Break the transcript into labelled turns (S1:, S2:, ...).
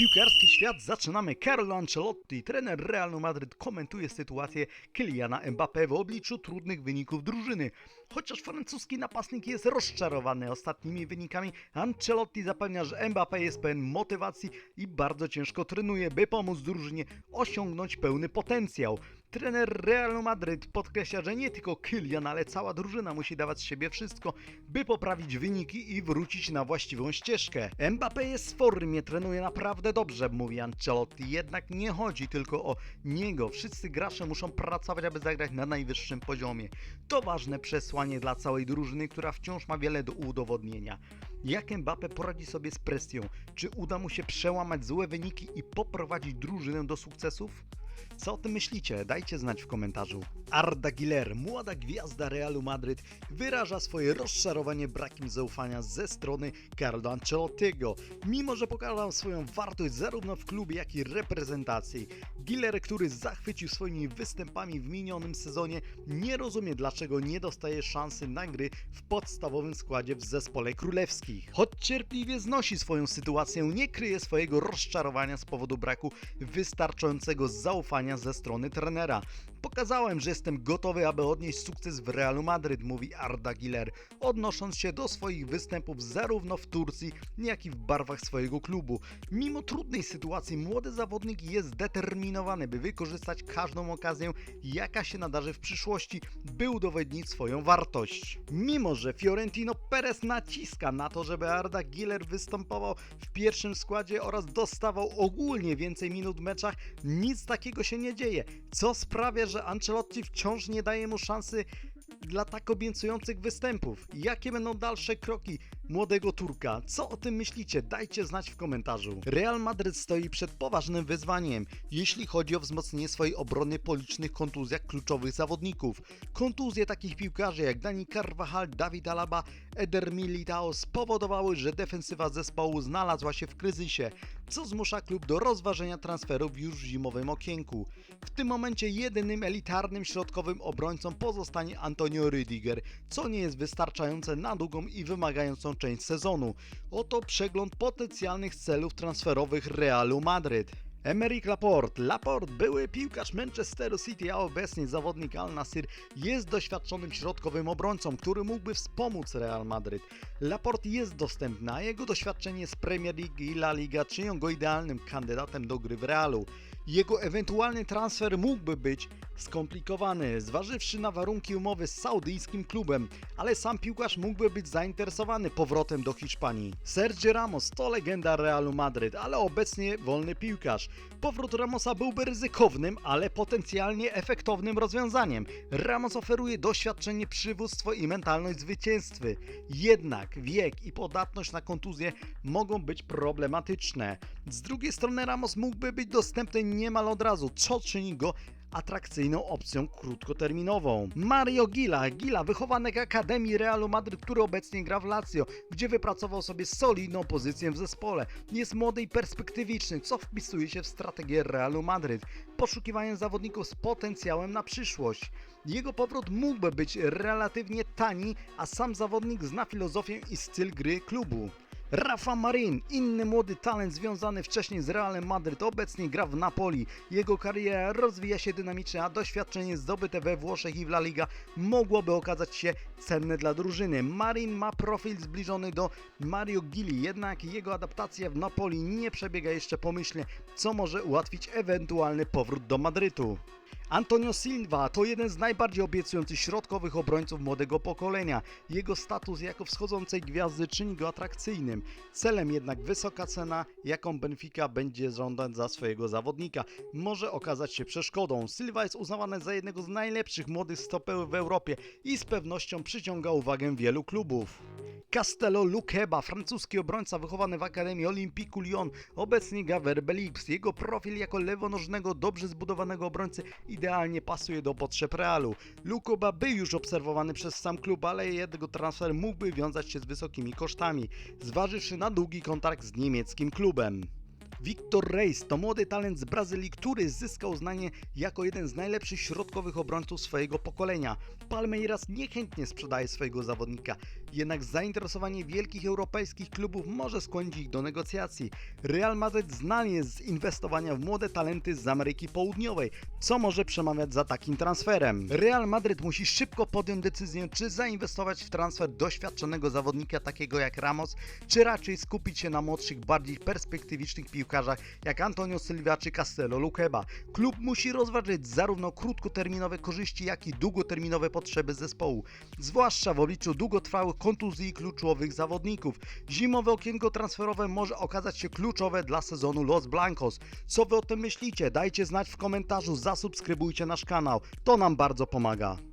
S1: Piłkarski świat zaczynamy. Carlo Ancelotti, trener Realu Madryt, komentuje sytuację Kyliana Mbappé w obliczu trudnych wyników drużyny. Chociaż francuski napastnik jest rozczarowany ostatnimi wynikami, Ancelotti zapewnia, że Mbappé jest pełen motywacji i bardzo ciężko trenuje, by pomóc drużynie osiągnąć pełny potencjał. Trener Realu Madryt podkreśla, że nie tylko Kylian, ale cała drużyna musi dawać z siebie wszystko, by poprawić wyniki i wrócić na właściwą ścieżkę. Mbappé jest w formie, trenuje naprawdę dobrze, mówi Ancelotti, jednak nie chodzi tylko o niego. Wszyscy gracze muszą pracować, aby zagrać na najwyższym poziomie. To ważne przesłanie dla całej drużyny, która wciąż ma wiele do udowodnienia. Jak Mbappé poradzi sobie z presją? Czy uda mu się przełamać złe wyniki i poprowadzić drużynę do sukcesów? Co o tym myślicie? Dajcie znać w komentarzu. Arda Güler, młoda gwiazda Realu Madryt, wyraża swoje rozczarowanie brakiem zaufania ze strony Carlo Ancelottiego, mimo że pokazał swoją wartość zarówno w klubie, jak i reprezentacji. Güler, który zachwycił swoimi występami w minionym sezonie, nie rozumie dlaczego nie dostaje szansy na gry w podstawowym składzie w zespole królewskich. Choć cierpliwie znosi swoją sytuację, nie kryje swojego rozczarowania z powodu braku wystarczającego zaufania ze strony trenera. Pokazałem, że jestem gotowy, aby odnieść sukces w Realu Madryt, mówi Arda Güler, odnosząc się do swoich występów zarówno w Turcji, jak i w barwach swojego klubu. Mimo trudnej sytuacji, młody zawodnik jest zdeterminowany, by wykorzystać każdą okazję, jaka się nadarzy w przyszłości, by udowodnić swoją wartość. Mimo, że Fiorentino Perez naciska na to, żeby Arda Güler występował w pierwszym składzie oraz dostawał ogólnie więcej minut w meczach, nic takiego się nie dzieje, co sprawia, że Ancelotti wciąż nie daje mu szansy dla tak obiecujących występów. Jakie będą dalsze kroki młodego Turka? Co o tym myślicie? Dajcie znać w komentarzu. Real Madryt stoi przed poważnym wyzwaniem, jeśli chodzi o wzmocnienie swojej obrony po licznych kontuzjach kluczowych zawodników. Kontuzje takich piłkarzy jak Dani Carvajal, David Alaba, Eder Militao spowodowały, że defensywa zespołu znalazła się w kryzysie, co zmusza klub do rozważenia transferów już w zimowym okienku. W tym momencie jedynym elitarnym środkowym obrońcą pozostanie Antonio Rüdiger, co nie jest wystarczające na długą i wymagającą część sezonu. Oto przegląd potencjalnych celów transferowych Realu Madryt. Emerick Laporte. Laporte, były piłkarz Manchesteru City, a obecnie zawodnik Al Nassr, jest doświadczonym środkowym obrońcą, który mógłby wspomóc Real Madryt. Laporte jest dostępny, a jego doświadczenie z Premier League i La Liga czynią go idealnym kandydatem do gry w Realu. Jego ewentualny transfer mógłby być skomplikowany, zważywszy na warunki umowy z saudyjskim klubem, ale sam piłkarz mógłby być zainteresowany powrotem do Hiszpanii. Sergio Ramos to legenda Realu Madryt, ale obecnie wolny piłkarz. Powrót Ramosa byłby ryzykownym, ale potencjalnie efektownym rozwiązaniem. Ramos oferuje doświadczenie, przywództwo i mentalność zwycięstwy. Jednak wiek i podatność na kontuzję mogą być problematyczne. Z drugiej strony Ramos mógłby być dostępny niemal od razu, co czyni go atrakcyjną opcją krótkoterminową. Mario Gila, Gila wychowanek Akademii Realu Madryt, który obecnie gra w Lazio, gdzie wypracował sobie solidną pozycję w zespole. Jest młody i perspektywiczny, co wpisuje się w strategię Realu Madryt, poszukiwanie zawodników z potencjałem na przyszłość. Jego powrót mógłby być relatywnie tani, a sam zawodnik zna filozofię i styl gry klubu. Rafa Marin, inny młody talent związany wcześniej z Realem Madryt, obecnie gra w Napoli. Jego kariera rozwija się dynamicznie, a doświadczenie zdobyte we Włoszech i w La Liga mogłoby okazać się cenne dla drużyny. Marin ma profil zbliżony do Mario Gili, jednak jego adaptacja w Napoli nie przebiega jeszcze pomyślnie, co może ułatwić ewentualny powrót do Madrytu. Antonio Silva to jeden z najbardziej obiecujących środkowych obrońców młodego pokolenia. Jego status jako wschodzącej gwiazdy czyni go atrakcyjnym. Celem jednak wysoka cena, jaką Benfica będzie żądać za swojego zawodnika, może okazać się przeszkodą. Silva jest uznawany za jednego z najlepszych młodych stopełów w Europie i z pewnością przyciąga uwagę wielu klubów. Castello Lukeba, francuski obrońca wychowany w Akademii Olympiku Lyon, obecnie gra w. Jego profil jako lewonożnego, dobrze zbudowanego obrońcy idealnie pasuje do potrzeb Realu. Lukeba był już obserwowany przez sam klub, ale jego transfer mógłby wiązać się z wysokimi kosztami, zważywszy na długi kontrakt z niemieckim klubem. Victor Reis to młody talent z Brazylii, który zyskał uznanie jako jeden z najlepszych środkowych obrońców swojego pokolenia. Palmeiras niechętnie sprzedaje swojego zawodnika, jednak zainteresowanie wielkich europejskich klubów może skłonić ich do negocjacji. Real Madrid znany jest z inwestowania w młode talenty z Ameryki Południowej, co może przemawiać za takim transferem. Real Madrid musi szybko podjąć decyzję, czy zainwestować w transfer doświadczonego zawodnika takiego jak Ramos, czy raczej skupić się na młodszych, bardziej perspektywicznych piłkarzach jak Antonio Silva czy Castello Lukeba. Klub musi rozważyć zarówno krótkoterminowe korzyści, jak i długoterminowe potrzeby zespołu, zwłaszcza w obliczu długotrwałych kontuzji kluczowych zawodników. Zimowe okienko transferowe może okazać się kluczowe dla sezonu Los Blancos. Co wy o tym myślicie? Dajcie znać w komentarzu, zasubskrybujcie nasz kanał, to nam bardzo pomaga.